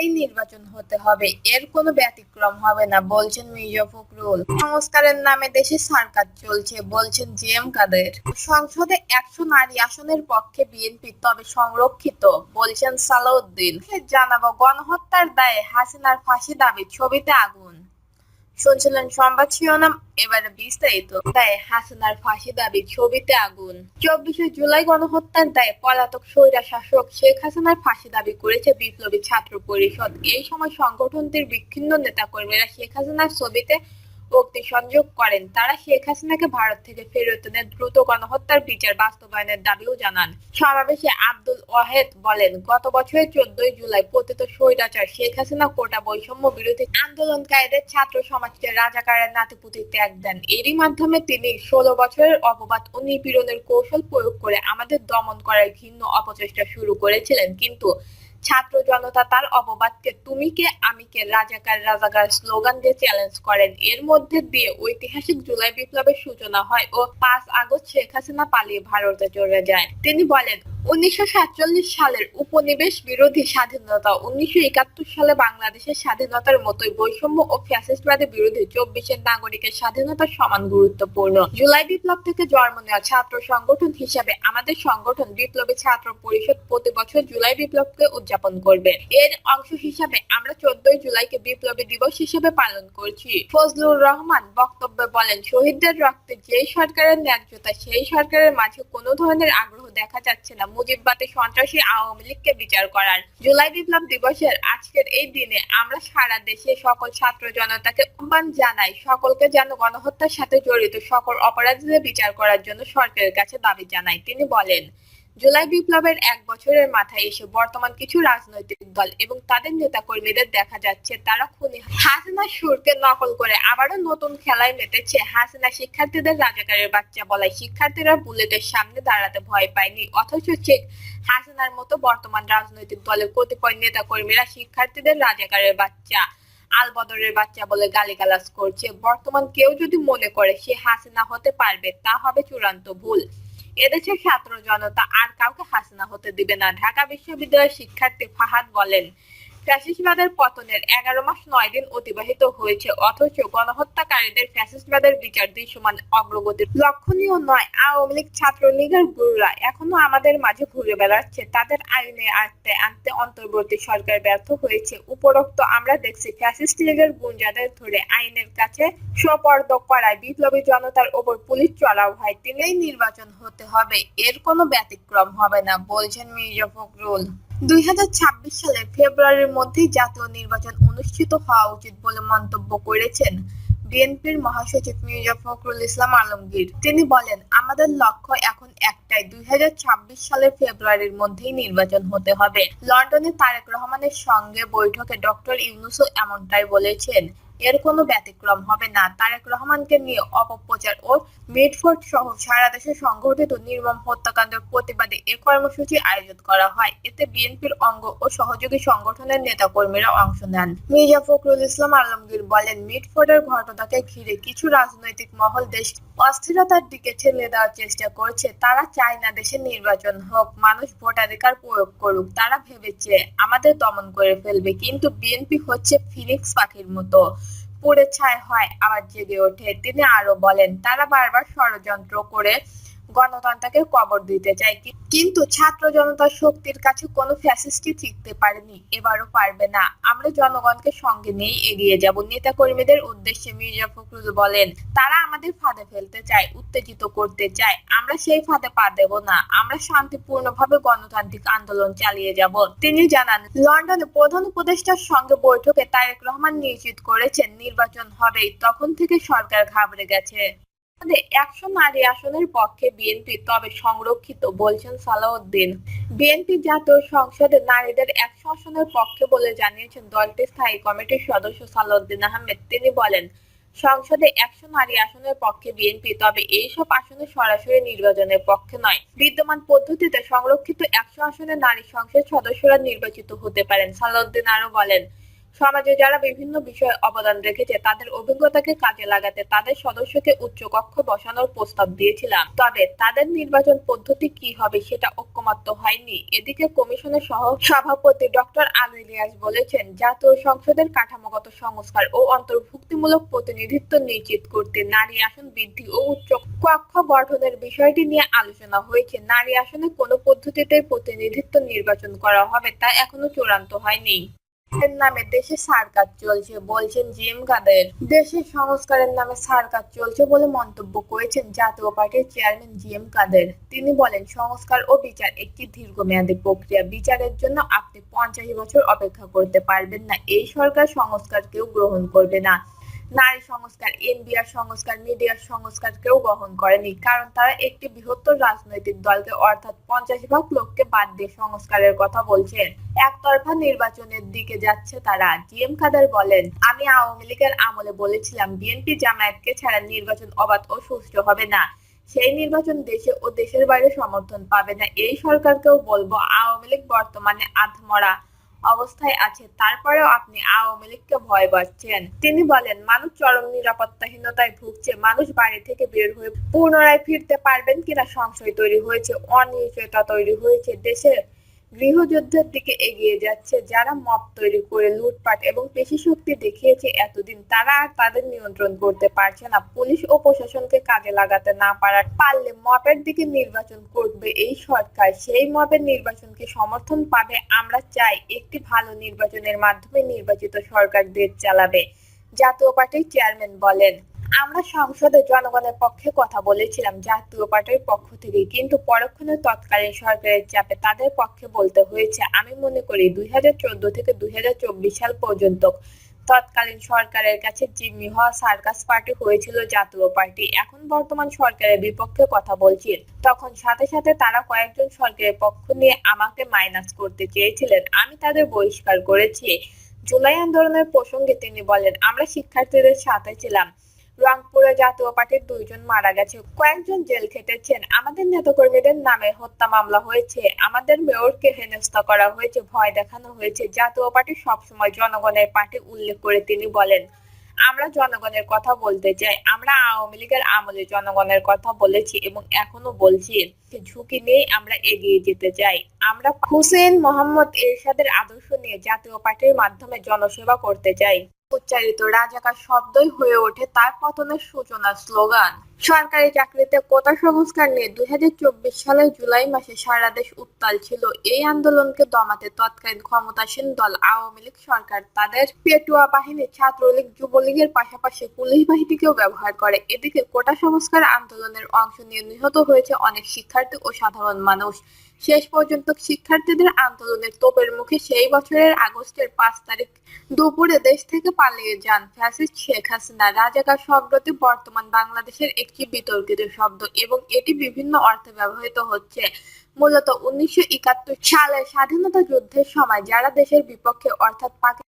তাদেরই নির্বাচন হতে হবে। এর কোনো ব্যতিক্রম হবে না, বলছেন মির্জা ফখরুল। সংস্কারের নামে দেশে সরকার চলছে, বলছেন জি এম কাদের। সংসদে একশো নারী আসনের পক্ষে বিএনপি তবে সংরক্ষিত, বলছেন সালাউদ্দিন। জানাব, গণহত্যার দায়ে হাসিনার ফাঁসি দাবি ছবিতে আগুন। শুনছিলেন সংবাদ শিরোনাম, এবারে বিস্তারিত। তাই হাসানার ফাঁসি দাবি ছবিতে আগুন। চব্বিশে জুলাই গণহত্যার দায়ে পলাতক স্বৈরা শাসক শেখ হাসিনার ফাঁসি দাবি করেছে বিপ্লবী ছাত্র পরিষদ। এই সময় সংগঠনটির বিচ্ছিন্ন নেতাকর্মীরা শেখ হাসিনার ছবিতে উক্তি সংযোগ করেন। তারা শেখ হাসিনাকে ভারত থেকে ফেরত এনে দ্রুত গণহত্যার বিচার বাস্তবায়নের দাবিও জানান। সমাবেশে আব্দুল ওয়াহেদ বলেন, গত বছরের চোদ্দই জুলাই পতিত স্বৈরাচার শেখ হাসিনা কোটা বৈষম্য বিরোধী আন্দোলনকারীদের ছাত্র সমাজকে রাজাকারের নাতিপুতি ত্যাগ দেন। এরই মাধ্যমে তিনি ষোলো বছরের অপবাদ ও নিপীড়নের কৌশল প্রয়োগ করে আমাদের দমন করার ঘৃণ্য অপচেষ্টা শুরু করেছিলেন। কিন্তু ছাত্র জনতা তার অপবাদকে তুমি কে, আমি কে রাজাকার রাজাকার স্লোগান দিয়ে চ্যালেঞ্জ করেন। এর মধ্যে দিয়ে ঐতিহাসিক জুলাই বিপ্লবের সূচনা হয় ও পাঁচ আগস্ট শেখ হাসিনা পালিয়ে ভারতে চলে যায়। তিনি বলেন উনিশশো সালের উপনিবেশ বিরোধী স্বাধীনতা, উনিশশো সালে বাংলাদেশের স্বাধীনতার মতোই বৈষম্য ও ফ্যাসিস্টবাদের বিরোধী চব্বিশের নাগরিকের স্বাধীনতা সমান গুরুত্বপূর্ণ। জুলাই বিপ্লব থেকে জন্ম নেওয়া ছাত্র সংগঠন হিসাবে আমাদের সংগঠন বিপ্লবী ছাত্র পরিষদ প্রতি বছর জুলাই বিপ্লবকে উদযাপন করবে। এর অংশ হিসাবে আমরা চোদ্দই জুলাইকে বিপ্লবী দিবস হিসেবে পালন করছি। ফজলুর রহমান বক্তব্যে বলেন, শহীদদের রক্তে যেই সরকারের ন্যায্যতা, সেই সরকারের মাঝে কোনো ধরনের আগ্রহ দেখা যাচ্ছে না। মুজিববাদী সন্ত্রাসী আওয়ামী লীগকে বিচার করার জুলাই বিপ্লব দিবসের আজকের এই দিনে আমরা সারা দেশে সকল ছাত্র জনতাকে আহ্বান জানাই, সকলকে যেন গণহত্যার সাথে জড়িত সকল অপরাধীদের বিচার করার জন্য সরকারের কাছে দাবি জানাই। তিনি বলেন জুলাই বিপ্লবের এক বছরের মাথায় এসে বর্তমান কিছু রাজনৈতিক দল এবং তাদের নেতা কর্মীদের দেখা যাচ্ছে, তারা খুনি হাসিনা সুরকে নকল করে আবারও নতুন খেলায় মেতেছে হাসিনা শিক্ষার্থীদের রাজাকারের বাচ্চা বলায় শিক্ষার্থীরা বুলেটের সামনে দাঁড়াতে ভয় পায়নি। অথচ ঠিক হাসিনার মতো বর্তমান রাজনৈতিক দলের কতিপয় নেতা কর্মীরা শিক্ষার্থীদের রাজাকারের বাচ্চা, আলবদরের বাচ্চা বলে গালিগালাজ করছে। বর্তমান কেউ যদি মনে করে সে হাসিনা হতে পারবে, তা হবে চূড়ান্ত ভুল। এদেশের ছাত্র জনতা আর কাউকে হাসনা হতে দিবে না। ঢাকা বিশ্ববিদ্যালয়ের শিক্ষার্থী ফাহাদ বলেন ফ্যাসিস্টবাদের পতনের এগারো মাস নয় দিন অতিবাহিত হয়েছে, অথচ গণহত্যাকারীদের ফ্যাসিস্টবাদের বিচার দুই সমান অগ্রগতির লক্ষণীয় নয়। আওয়ামী লীগ ছাত্রলীগের গুরুরা এখনও আমাদের মাঝে ঘুরে বেড়াচ্ছে। তাদের আইনে আনতে আনতে অন্তর্বর্তী সরকার ব্যর্থ হয়েছে। উপরোক্ত আমরা দেখছি, ফ্যাসিস্ট লীগের গুঞ্জাদের ধরে আইনের কাছে সোপর্দ করায় বিপ্লবী জনতার ওপর পুলিশ চড়াও হয়, তিনিই নির্বাচন হতে হবে। এর কোনো ব্যতিক্রম হবে না, বলছেন মির্জা ফখরুল। দুই সালের ফেব্রুয়ারির মধ্যেই জাতীয় নির্বাচন অনুষ্ঠিত হওয়া উচিত বলে মন্তব্য করেছেন বিএনপির মহাসচিব মির্জা ফখরুল ইসলাম আলমগীর। তিনি বলেন, আমাদের লক্ষ্য এখন একটাই, দুই হাজার ছাব্বিশ সালের ফেব্রুয়ারির মধ্যেই নির্বাচন হতে হবে। লন্ডনে তারেক রহমানের সঙ্গে বৈঠকে ডক্টর ইউনুসও এমনটাই বলেছেন। এর কোনো ব্যতিক্রম হবে না। তারেক রহমানকে নিয়ে অপপ্রচার ও মিটফোর্ড সহ সারা দেশে সংঘটিত নির্মম হত্যাকাণ্ডের প্রতিবাদে এ কর্মসূচি আয়োজন করা হয়। এতে বিএনপির অঙ্গ ও সহযোগী সংগঠনের নেতাকর্মীরা অংশ নেন। মির্জা ফখরুল ইসলাম আলমগীর বলেন মিটফোর্ডের ঘটনাকে ঘিরে কিছু রাজনৈতিক মহল দেশ অস্থিরতার দিকে ঠেলে দেওয়ার চেষ্টা করছে। তারা চায় না দেশে নির্বাচন হোক, মানুষ ভোটাধিকার প্রয়োগ করুক। তারা ভেবেছে, আমাদের দমন করে ফেলবে, কিন্তু বিএনপি হচ্ছে ফিনিক্স পাখির মতো। পুড়ে ছাই হয় আবার জেগে ওঠে। তিনি আরও বলেন তারা বারবার ষড়যন্ত্র করে গণতন্ত্রকে কবর দিতে চায় কিন্তু ছাত্র জনতার শক্তির কাছে কোনো ফ্যাসিস্টই টিকতে পারেনি। এবারও পারবে না। আমরা জনগণকে সঙ্গে নিয়ে এগিয়ে যাব নেতা কর্মীদের উদ্দেশ্যে মির্জা ফখরুল বলেন। তারা আমাদের ফাঁদে ফেলতে চায়, উত্তেজিত করতে চায়। আমরা সেই ফাঁদে পা দেব না। আমরা শান্তিপূর্ণভাবে গণতান্ত্রিক আন্দোলন চালিয়ে যাব। তিনি জানান, লন্ডনে প্রধান উপদেষ্টার সঙ্গে বৈঠকে তারেক রহমান নিশ্চিত করেছেন, নির্বাচন হবেই তখন থেকে সরকার ঘাবড়ে গেছে। একশো নারী আসনের পক্ষে বিএনপি তবে সংরক্ষিত বলছেন সালাউদ্দিন। বিএনপি জাতীয় সংসদে নারীদের একশো আসনের পক্ষে বলে জানিয়েছেন দলটির স্থায়ী কমিটির সদস্য সালাউদ্দিন আহমেদ। তিনি বলেন, সংসদে একশো নারী আসনের পক্ষে বিএনপি তবে এইসব আসনে সরাসরি নির্বাচনের পক্ষে নয়। বিদ্যমান পদ্ধতিতে সংরক্ষিত একশো আসনে নারী সংসদ সদস্যরা নির্বাচিত হতে পারেন, সালাউদ্দিন আরও বলেন। সমাজে যারা বিভিন্ন বিষয়ে অবদান রেখেছে, তাদের অভিজ্ঞতাকে কাজে লাগাতে তাদের সদস্যকে উচ্চকক্ষ বসানোর প্রস্তাব দিয়েছিলাম। তবে তাদের নির্বাচন পদ্ধতি কি হবে সেটা ঐক্যমত্য হয়নি। এদিকে কমিশনের সহ সভাপতি ডক্টর আলু বলেছেন, জাতীয় সংসদের কাঠামোগত সংস্কার ও অন্তর্ভুক্তিমূলক প্রতিনিধিত্ব নিশ্চিত করতে নারী আসন বৃদ্ধি ও উচ্চ কক্ষ গঠনের বিষয়টি নিয়ে আলোচনা হয়েছে। নারী আসনে কোনো পদ্ধতিতেই প্রতিনিধিত্ব নির্বাচন করা হবে তা এখনও চূড়ান্ত হয়নি। এর নামে দেশে সার্কাস চলছে, বলছেন জিএম কাদের। দেশের সংস্কারের নামে সার্কাস চলছে বলে মন্তব্য করেছেন জাতীয় পার্টির চেয়ারম্যান জিএম কাদের। তিনি বলেন, সংস্কার ও বিচার একটি দীর্ঘমেয়াদী প্রক্রিয়া। বিচারের জন্য আপনি পঞ্চাশ বছর অপেক্ষা করতে পারবেন না। এই সরকার সংস্কার কেউ গ্রহণ করবে না। নারী সংস্কার, এনবিআর সংস্কার, মিডিয়ার সংস্কার কেউ গ্রহণ করেনি। কারণ তারা একটি বৃহত্তর রাজনৈতিক দলকে, অর্থাৎ পঞ্চাশ ভাগ লোককে বাদ দিয়ে সংস্কারের কথা বলছেন একতরফা নির্বাচনের দিকে যাচ্ছে তারা। জিএম কাদের বলেন, আমি আওয়ামী লীগের আমলে বলেছিলাম, বিএনপি জামায়াতকে ছাড়া নির্বাচন অবাধ ও সুষ্ঠু হবে না। সেই নির্বাচন দেশে ও দেশের বাইরে সমর্থন পাবে না। এই সরকারকেও বলব, আওয়ামী লীগ বর্তমানে আধমরা অবস্থায় আছে। তারপরেও আপনি আওয়ামী লীগকে ভয় পাচ্ছেন। তিনি বলেন, মানুষ চরম নিরাপত্তাহীনতায় ভুগছে। মানুষ বাড়ি থেকে বের হয়ে পুনরায় ফিরতে পারবেন কিনা সংশয় তৈরি হয়েছে, অনিশ্চয়তা তৈরি হয়েছে দেশে। গৃহযুদ্ধের দিকে এগিয়ে যাচ্ছে, যারা মত তৈরি করে, লুটপাট এবং পেশি শক্তি দেখিয়েছে এতদিন, তারা আর তাদের নিয়ন্ত্রণ করতে পারছে না। পুলিশ ও প্রশাসনকে কাজে লাগাতে না পারার পারলে মপের দিকে নির্বাচন করবে এই সরকার। সেই মপের নির্বাচনকে সমর্থন পাবে, আমরা চাই একটি ভালো নির্বাচনের মাধ্যমে নির্বাচিত সরকার দেশ চালাবে, জাতীয় পার্টির চেয়ারম্যান বলেন। আমরা সংসদে জনগণের পক্ষে কথা বলেছিলাম, জাতীয় পার্টির পক্ষ থেকে। কিন্তু পরক্ষণে তৎকালীন সরকারের চাপে তাদের পক্ষে বলতে হয়েছে, আমি মনে করি দুই হাজার চোদ্দ থেকে দুই হাজার চব্বিশ সাল পর্যন্ত তৎকালীন সরকারের কাছে জিম্মি হওয়া সার্কাস পার্টি হয়েছিল জাতীয় পার্টি। এখন বর্তমান সরকারের বিপক্ষে কথা বলছি। তখন সাথে সাথে তারা কয়েকজন সরকারের পক্ষ নিয়ে আমাকে মাইনাস করতে চেয়েছিলেন। আমি তাদের বহিষ্কার করেছি। জুলাই আন্দোলনের প্রসঙ্গে তিনি বলেন, আমরা শিক্ষার্থীদের সাথে ছিলাম। রংপুরে জাতীয় পার্টির দুইজন মারা গেছে। কয়েকজন জেল খেটেছেন। আমাদের নেতাকর্মীদের নামে হত্যা মামলা হয়েছে। আমাদের মেয়রকে হেনস্থা করা হয়েছে, ভয় দেখানো হয়েছে। জাতীয় পার্টি সবসময় জনগণের পার্টি উল্লেখ করে তিনি বলেন, আমরা জনগণের কথা বলতে চাই। আমরা আওয়ামী লীগের আমলে জনগণের কথা বলেছি এবং এখনও বলছি ঝুঁকি নিয়ে আমরা এগিয়ে যেতে চাই। আমরা হুসেন মোহাম্মদ এরশাদের আদর্শ নিয়ে জাতীয় পার্টির মাধ্যমে জনসেবা করতে চাই। উচ্চারিত রাজাকার শব্দই হয়ে ওঠে তার পতনের সূচনা স্লোগান। সরকারি চাকরিতে কোটা সংস্কার নিয়ে দুই হাজার চব্বিশ সালের জুলাই মাসে সারা দেশ উত্তাল ছিল। এই আন্দোলনকে দমাতে তৎকালীন ক্ষমতাসীন দল আওয়ামী লীগ সরকার তাদের পেটুয়া বাহিনী, ছাত্রলীগ, যুবলীগের পাশাপাশি পুলিশ বাহিনীকেও ব্যবহার করে। এদিকে কোটা সংস্কার আন্দোলনের অংশ নিয়ে নিহত হয়েছে অনেক শিক্ষার্থী ও সাধারণ মানুষ। শেষ পর্যন্ত শিক্ষার্থীদের আন্দোলনের তোপের মুখে সেই বছরের আগস্টের পাঁচ তারিখ দুপুরে দেশ থেকে পালিয়ে যান ফ্যাসিস্ট শেখ হাসিনা। রাজাকার শব্দটি বর্তমান বাংলাদেশের একটি বিতর্কিত শব্দ এবং এটি বিভিন্ন অর্থে ব্যবহৃত হচ্ছে। মূলত উনিশশো সালে স্বাধীনতা যুদ্ধের সময় যারা দেশের বিপক্ষে অর্থাৎ পাকিস্তান